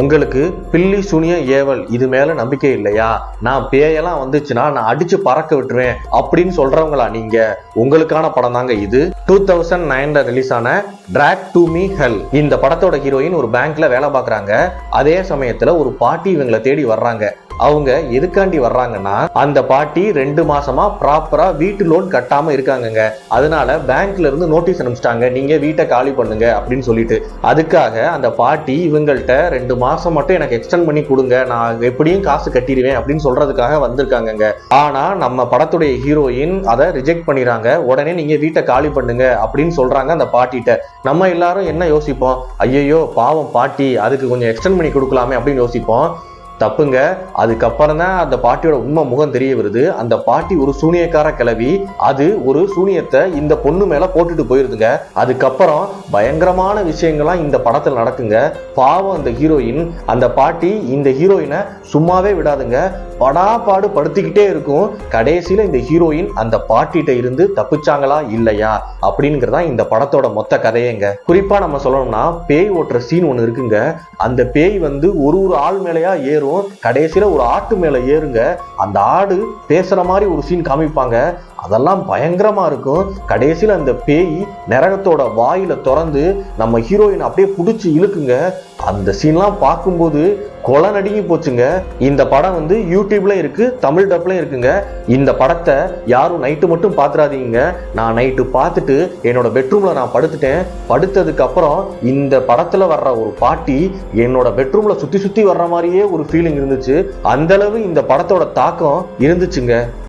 உங்களுக்கு பில்லி சுனிய ஏவல் இது மேல நம்பிக்கை இல்லையா? நான் பேயெல்லாம் வந்துச்சுன்னா நான் அடிச்சு பறக்க விட்டுருவேன் அப்படின்னு சொல்றவங்களா நீங்க? உங்களுக்கான படம் தாங்க இது. டூ தௌசண்ட் நைன்ல ரிலீஸ் ஆன டிராக் டு மீ ஹெல் இந்த படத்தோட ஹீரோயின் ஒரு பேங்க்ல வேலை பார்க்குறாங்க. அதே சமயத்துல ஒரு பாட்டி இவங்களை தேடி வர்றாங்க. அவங்க எதுக்காண்டி வர்றாங்கன்னா அந்த பாட்டி ரெண்டு மாசமா ப்ராப்பரா வீட்டு லோன் கட்டாம இருக்காங்கங்க. அதனால பேங்க்ல இருந்து நோட்டீஸ் அனுப்பிச்சிட்டாங்க. நீங்க வீட்டை காலி பண்ணுங்க அப்படின்னு சொல்லிட்டு. அதுக்காக அந்த பாட்டி இவங்கள்ட்ட ரெண்டு மாசம் மட்டும் எனக்கு எக்ஸ்டெண்ட் பண்ணி கொடுங்க. நான் எப்படியும் காசு கட்டிடுவேன் அப்படின்னு சொல்றதுக்காக வந்திருக்காங்கங்க. ஆனா நம்ம படத்துடைய ஹீரோயின் அதை ரிஜெக்ட் பண்ணிடுறாங்க. உடனே நீங்க வீட்டை காலி பண்ணுங்க அப்படின்னு சொல்றாங்க அந்த பாட்டிகிட்ட. நம்ம எல்லாரும் என்ன யோசிப்போம்? ஐயையோ பாவம் பாட்டி அதுக்கு கொஞ்சம் எக்ஸ்டெண்ட் பண்ணி கொடுக்கலாமே அப்படின்னு யோசிப்போம். தப்புங்க. அதுக்கப்புறம் தான் அந்த பாட்டியோட உண்மை முகம் தெரிய வருது. அந்த பாட்டி ஒரு சூனியக்கார கிளவி அது ஒரு சூனியத்தை இந்த பொண்ணு மேல போட்டுட்டு போயிருதுங்க. அதுக்கப்புறம் பயங்கரமான விஷயங்கள்லாம் இந்த படத்துல நடக்குங்க. பாவம் அந்த ஹீரோயின் அந்த பாட்டி இந்த ஹீரோயினை சும்மாவே விடாதுங்க. படாபாடு படுத்திக்கிட்டே இருக்கும். கடைசியில இந்த ஹீரோயின் அந்த பாட்டிகிட்ட இருந்து தப்பிச்சாங்களா இல்லையா அப்படிங்கிறதா இந்த படத்தோட மொத்த கதையேங்க. குறிப்பா நம்ம சொல்லணும்னா பேய் ஓட்டுற சீன் ஒன்று இருக்குங்க. அந்த பேய் வந்து ஒரு ஒரு ஆள் மேலேயா ஏறும். கடைசியில ஒரு ஆட்டு மேல ஏறுங்க. அந்த ஆடு பேசுற மாதிரி ஒரு சீன் காமிப்பாங்க. அதெல்லாம் பயங்கரமா இருக்கும். கடைசியில் அந்த பேய் நரகத்தோட வாயில திறந்து நம்ம ஹீரோயின் அப்படியே பிடிச்சி இழுக்குங்க. அந்த சீன்லாம் பார்க்கும்போது கொலை நடுங்கி போச்சுங்க. இந்த படம் வந்து யூடியூப்ல இருக்கு தமிழ் டப்லையும் இருக்குங்க. இந்த படத்தை யாரும் நைட்டு மட்டும் பார்த்துடாதீங்க நான் நைட்டு பார்த்துட்டு என்னோட பெட்ரூம்ல நான் படுத்துட்டேன். படுத்ததுக்கு அப்புறம் இந்த படத்துல வர்ற ஒரு பாட்டி என்னோட பெட்ரூம்ல சுத்தி சுத்தி வர்ற மாதிரியே ஒரு ஃபீலிங் இருந்துச்சு. அந்த அளவு இந்த படத்தோட தாக்கம் இருந்துச்சுங்க.